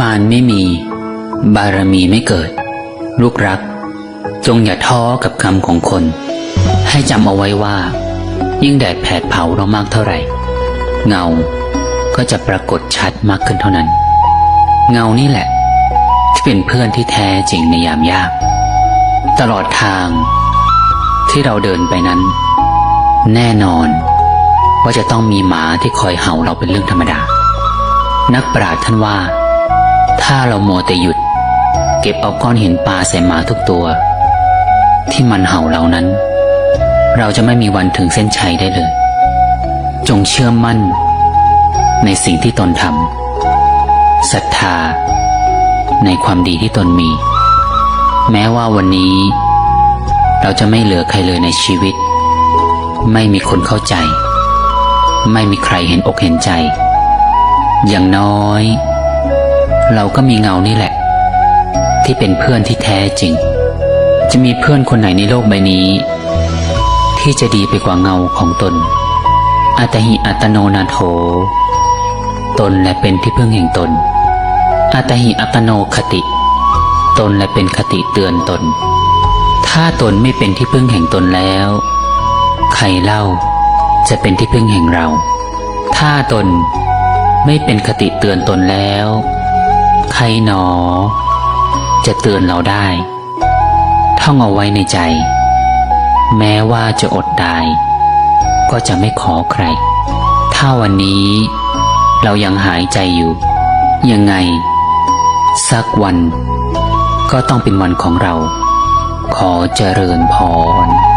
มารไม่มี บารมีไม่เกิด ลูกรัก จงอย่าท้อกับคำของคน ให้จำเอาไว้ว่า ยิ่งแดดแผดเผาเรามากเท่าไหร่ เงาก็จะปรากฏชัดมากขึ้นเท่านั้น เงานี่แหละ ที่เป็นเพื่อนที่แท้จริงในยามยาก ตลอดทาง ที่เราเดินไปนั้น แน่นอนว่าจะต้องมีหมาที่คอยเห่าเราเป็นเรื่องธรรมดา นักปราชญ์ท่านว่า ถ้าเราโมวแต่หยุด เก็บเอาก้อนหินปลาใส่หมาทุกตัว ที่มันเห่าเรานั้น เราจะไม่มีวันถึงเส้นชัยได้เลย จงเชื่อมั่น ในสิ่งที่ตนทำศรัทธา ในความดีที่ตนมี แม้ว่าวันนี้ เราจะไม่เหลือใครเลยในชีวิต ไม่มีคนเข้าใจ ไม่มีใครเห็นอกเห็นใจ อย่างน้อย เราก็มีเงานี่แหละ ที่เป็นเพื่อนที่แท้จริง จะมีเพื่อนคนไหนในโลกใบนี้ ที่จะดีไปกว่าเงาของตน อัตหิอัตโนนาโถ ตนและเป็นที่พึ่งแห่งตน อัตหิอัตโนคติ ตนและเป็นคติเตือนตน ถ้าตนไม่เป็นที่พึ่งแห่งตนแล้ว ใครเล่าจะเป็นที่พึ่งแห่งเรา ถ้าตนไม่เป็นคติเตือนตนแล้ว ใครหนอ จะเตือนเราได้ ท่องเอาไว้ในใจ แม้ว่าจะอดตาย ก็จะไม่ขอใคร ถ้าวันนี้ เรายังหายใจอยู่ ยังไง สักวัน ก็ต้องเป็นวันของเรา ขอเจริญพร